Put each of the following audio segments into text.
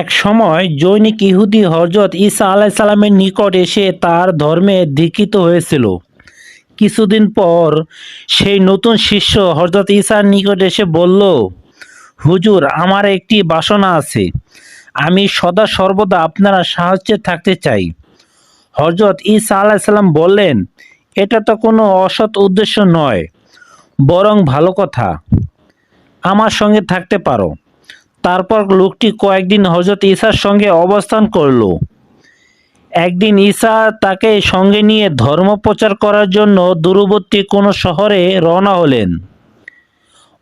এক সময় জৈনিক ইহুদি হজরত ঈসা আলাইসাল্লামের নিকট এসে তার ধর্মে দীক্ষিত হয়েছিল। কিছুদিন পর সেই নতুন শিষ্য হজরত ঈসার নিকট এসে বলল, হুজুর, আমার একটি বাসনা আছে। আমি সদা সর্বদা আপনারা সাহায্যে থাকতে চাই। হজরত ঈসা আলাইসাল্লাম বললেন, এটা তো কোনো অসৎ উদ্দেশ্য নয়, বরং ভালো কথা। আমার সঙ্গে থাকতে পারো। তারপর লোকটি কয়েকদিন হজরত ঈসার সঙ্গে অবস্থান করল। একদিন ঈসা তাকে সঙ্গে নিয়ে ধর্ম প্রচার করার জন্য দূরবর্তী কোনো শহরে রওনা হলেন।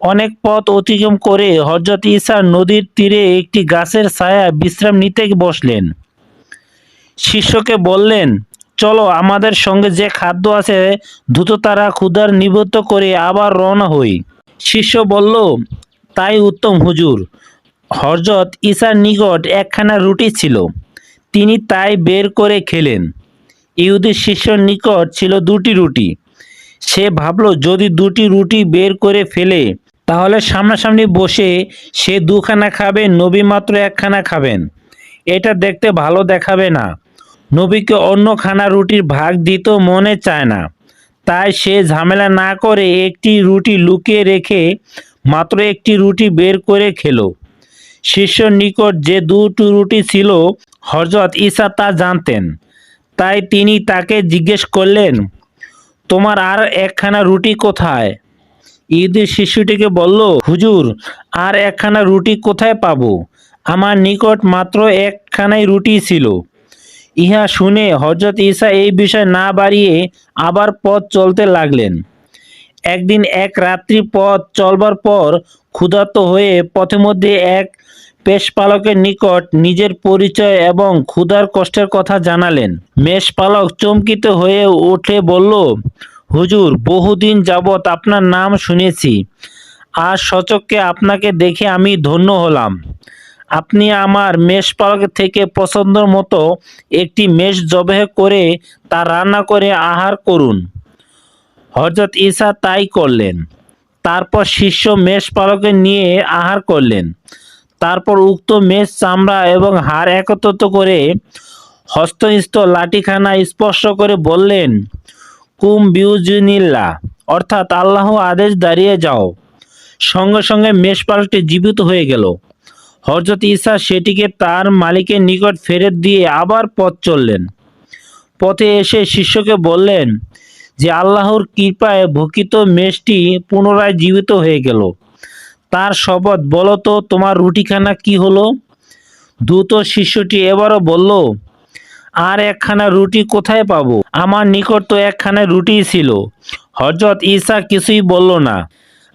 অনেক পথ অতিক্রম করে হজরত ঈসা নদীর তীরে একটি গাছের ছায়া বিশ্রাম নিতে বসলেন। শিষ্যকে বললেন, চলো, আমাদের সঙ্গে যে খাদ্য আছে, দ্রুত তারা ক্ষুধার নিবৃত্ত করে আবার রওনা হই। শিষ্য বলল, তাই উত্তম হুজুর। হরজত ঈসার নিকট একখানা রুটি ছিল। তিনি তাই বের করে খেলেন। ইহুদি শিষ্যর নিকট ছিল দুটি রুটি। সে ভাবল, যদি দুটি রুটি বের করে ফেলে, তাহলে সামনাসামনি বসে সে দুখানা খাবে, নবী মাত্র একখানা খাবেন। এটা দেখতে ভালো দেখাবে না। নবীকে অন্য খানা রুটির ভাগ দিতেও মনে চায় না। তাই সে ঝামেলা না করে একটি রুটি লুকিয়ে রেখে মাত্র একটি রুটি বের করে খেলো। শিষ্যর নিকট যে দুটো রুটি ছিল হজরত ঈসা তা জানতেন। তাই তিনি তাকে জিজ্ঞেস করলেন, তোমার আর একখানা রুটি কোথায়? ঈদের শিশুটিকে বলল, হুজুর, আর একখানা রুটি কোথায় পাবো? আমার নিকট মাত্র একখানাই রুটি ছিল। ইহা শুনে হজরত ঈসা এই বিষয় না বাড়িয়ে আবার পথ চলতে লাগলেন। একদিন এক রাত্রি পথ চলবার পর ক্ষুধার্ত হয়ে পথে মধ্যে এক পেশপালকের নিকট নিজের পরিচয় এবং ক্ষুধার কষ্টের কথা জানালেন। মেষপালক চমকিত হয়ে উঠে বলল, হুজুর, বহুদিন যাবৎ আপনার নাম শুনেছি। আর সচককে আপনাকে দেখে আমি ধন্য হলাম। আপনি আমার মেষপালক থেকে পছন্দের মতো একটি মেষ জবেহ করে তা রান্না করে আহার করুন। হজরত ঈসা তাই করলেন। তারপর শিষ্য মেষ পালকে নিয়ে আহার করলেন। তারপর উক্ত মেষ চামড়া এবং হাড় একত্রিত করে হস্তনিস্থ লাঠিখানা স্পর্শ করে বললেন, কুম বিউজিনিল্লা অর্থাৎ আল্লাহ আদেশ দাঁড়িয়ে যাও। সঙ্গে সঙ্গে মেষ পালকটি জীবিত হয়ে গেল। হজরত ঈসা সেটিকে তার মালিকের নিকট ফেরত দিয়ে আবার পথ চললেন। পথে এসে শিষ্যকে বললেন যে আল্লাহর কৃপায় ভকিত মেষটি পুনরায় জীবিত হয়ে গেল। তার শপথ, বলো তো, তোমার রুটিখানা কি হলো? দ্রুত শিষ্যটি এবারও বলল, আর একখানা রুটি কোথায় পাবো? আমার নিকট তো একখানা রুটি ছিল। হজরত ঈসা কিছুই বলল না।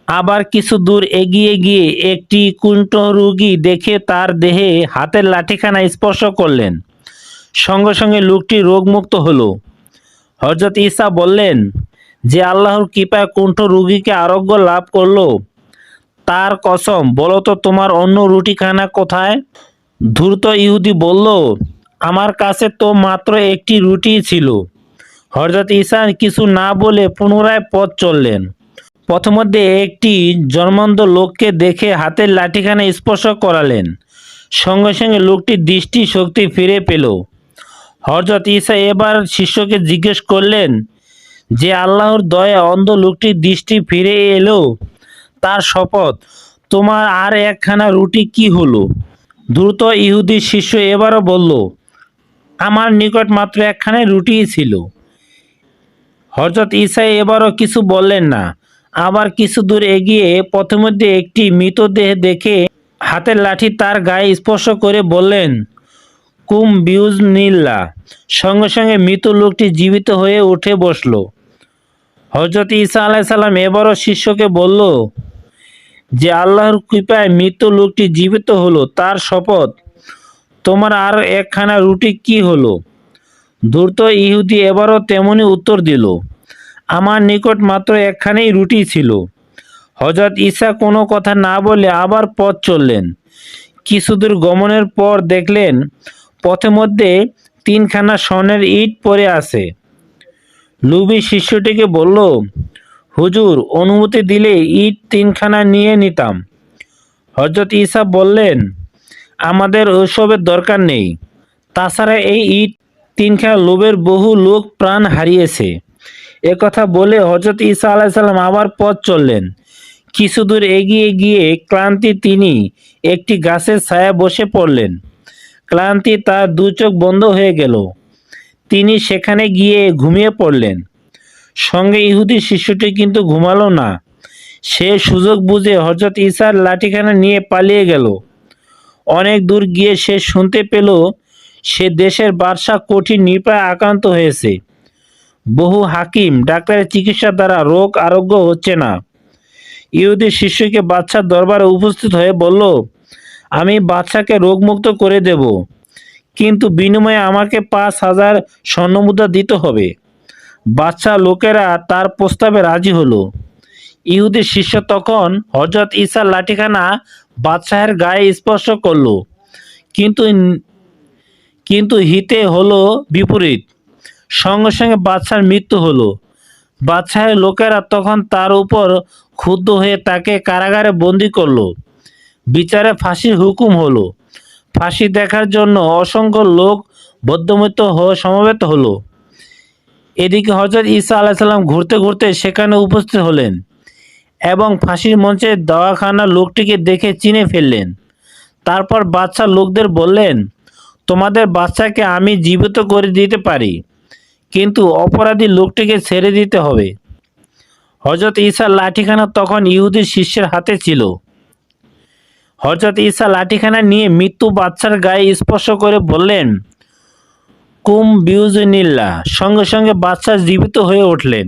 আবার কিছু দূর এগিয়ে গিয়ে একটি কুণ্ঠ রুগী দেখে তার দেহে হাতের লাঠিখানা স্পর্শ করলেন। সঙ্গে সঙ্গে লোকটি রোগমুক্ত হলো। হজরত ঈসা বললেন, যে আল্লাহর কৃপায় কুণ্ঠ রুগীকে আরোগ্য লাভ করল, তার কসম, বলো তো তোমার অন্য রুটিখানা কোথায়? ধূর্ত ইহুদি বলল, আমার কাছে তো মাত্র একটি রুটি ছিল। হজরত ঈসা কিছু না বলে পুনরায় পথ চললেন। প্রথমধ্যে একটি জন্মন্ত লোককে দেখে হাতের লাঠিখানা স্পর্শ করালেন। সঙ্গে সঙ্গে লোকটির দৃষ্টি শক্তি ফিরে পেল। হজরত ঈসা এবার শিষ্যকে জিজ্ঞেস করলেন, যে আল্লাহর দয়া অন্ধ লোকটির দৃষ্টি ফিরে এলো, তার শপথ, তোমার আর একখানা রুটি কি হলো? দ্রুত ইহুদি শিষ্য এবারও বলল, আমার নিকট মাত্র একখানা রুটিই ছিল। হজরত ঈসাই এবারও কিছু বললেন না, আবার কিছু দূর এগিয়ে পথমধ্যে একটি মৃতদেহ দেখে হাতের লাঠি তার গায়ে স্পর্শ করে বললেন কুম বিউজ নীল্লা সঙ্গে সঙ্গে মৃত লোকটি জীবিত হয়ে উঠে বসল। হজরত ঈসা আলাইসাল্লাম এবারও শিষ্যকে বলল, যে আল্লাহর কৃপায় মৃত লোকটি জীবিত হলো, তার শপথ। তোমার আর একখানা রুটি কি হলো? দ্রুত ইহুদি এবারও তেমনি উত্তর দিল, আমার নিকট মাত্র একখানেই রুটি ছিল। হজরত ঈসা কোনো কথা না বলে আবার পথ চললেন। কিছুদূর গমনের পর দেখলেন পথে মধ্যে তিনখানা স্বর্ণের ইট পড়ে আছে। লুবি শিষ্যটিকে বলল, হুজুর, অনুমতি দিলে ইট তিনখানা নিয়ে নিতাম। হজরত ইসা বললেন, আমাদের ওসবের দরকার নেই। তাছাড়া এই ইট তিনখানা লোভের বহু লোক প্রাণ হারিয়েছে। একথা বলে হজরত ঈসা আলাইসাল্লাম আবার পথ চললেন। কিছু দূর এগিয়ে গিয়ে ক্লান্তি তিনি একটি গাছের ছায়া বসে পড়লেন। ক্লান্তি তার দু চোখ বন্ধ হয়ে গেল। তিনি সেখানে গিয়ে ঘুমিয়ে পড়লেন। সঙ্গে ইহুদি শিশুটি কিন্তু ঘুমালো না। সে সুযোগ বুঝে হজরত ঈসার লাঠিখানা নিয়ে পালিয়ে গেল। অনেক দূর গিয়ে সে শুনতে পেল, সে দেশের বাদশাহ কঠিন নিপায় আক্রান্ত হয়েছে। বহু হাকিম, ডাক্তারের চিকিৎসা দ্বারা রোগ আরোগ্য হচ্ছে না। ইহুদি শিষ্যকে বাচ্চার দরবারে উপস্থিত হয়ে বলল আমি বাদশাকে রোগমুক্ত করে দেব, কিন্তু বিনিময়ে আমাকে পাঁচ হাজার স্বর্ণমুদ্রা দিতে হবে। বাদশাহ লোকেরা তার প্রস্তাবে রাজি হলো। ইহুদি শিষ্য তখন হজরত ঈসার লাঠিখানা বাদশাহের গায়ে স্পর্শ করল, কিন্তু কিন্তু হিতে হলো বিপরীত। সঙ্গে সঙ্গে বাদশার মৃত্যু হলো। বাদশাহের লোকেরা তখন তার উপর ক্ষুব্ধ হয়ে তাকে কারাগারে বন্দি করল। বিচারে ফাঁসির হুকুম হলো। ফাঁসি দেখার জন্য অসংখ্য লোক বদ্ধমিত হয়ে সমবেত হলো। এদিকে হজরত ঈসা আলাইসাল্লাম ঘুরতে ঘুরতে সেখানে উপস্থিত হলেন এবং ফাঁসির মঞ্চে দাওয়াখানা লোকটিকে দেখে চিনে ফেললেন। তারপর বাচ্চা লোকদের বললেন, তোমাদের বাচ্চাকে আমি জীবিত করে দিতে পারি, কিন্তু অপরাধী লোকটিকে ছেড়ে দিতে হবে। হজরত ঈসার লাঠিখানা তখন ইহুদি শিষ্যের হাতে ছিল। হজরত ঈসা লাঠিখানা নিয়ে মৃত্যু বাচ্চার গায়ে স্পর্শ করে বললেন, কুম বিউজনিল্লা সঙ্গে সঙ্গে বাচ্চা জীবিত হয়ে উঠলেন।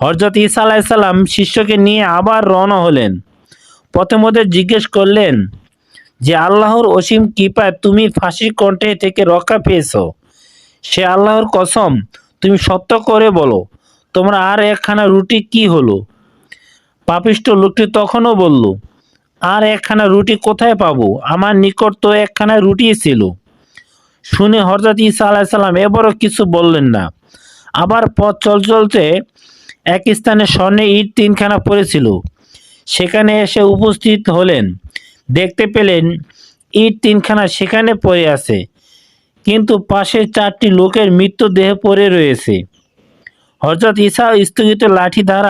হজরত ঈসা আলাইসাল্লাম শিষ্যকে নিয়ে আবার রওনা হলেন। পথে মধ্যে জিজ্ঞেস করলেন, যে আল্লাহর অসীম কৃপায় তুমি ফাঁসির কণ্ঠে থেকে রক্ষা পেয়েছ? সে আল্লাহর কসম, তুমি সত্য করে বলো, তোমরা আর একখানা রুটি কি হলো? পাপিষ্ট লোকটি তখনও বলল আর একখানা রুটি কোথায় পাবো? আমার নিকট তো একখানা রুটি ছিল। শুনে হজরত ঈসা আলাইসাল্লাম এবারও কিছু বললেন না। আবার পথ চল চলতে এক স্থানে স্বর্ণে ইট তিনখানা পড়েছিল। সেখানে এসে উপস্থিত হলেন। দেখতে পেলেন ইট তিনখানা সেখানে পড়ে আছে। কিন্তু পাশে চারটি লোকের মৃতদেহ পড়ে রয়েছে। হজরত ঈসা স্থগিত লাঠি দ্বারা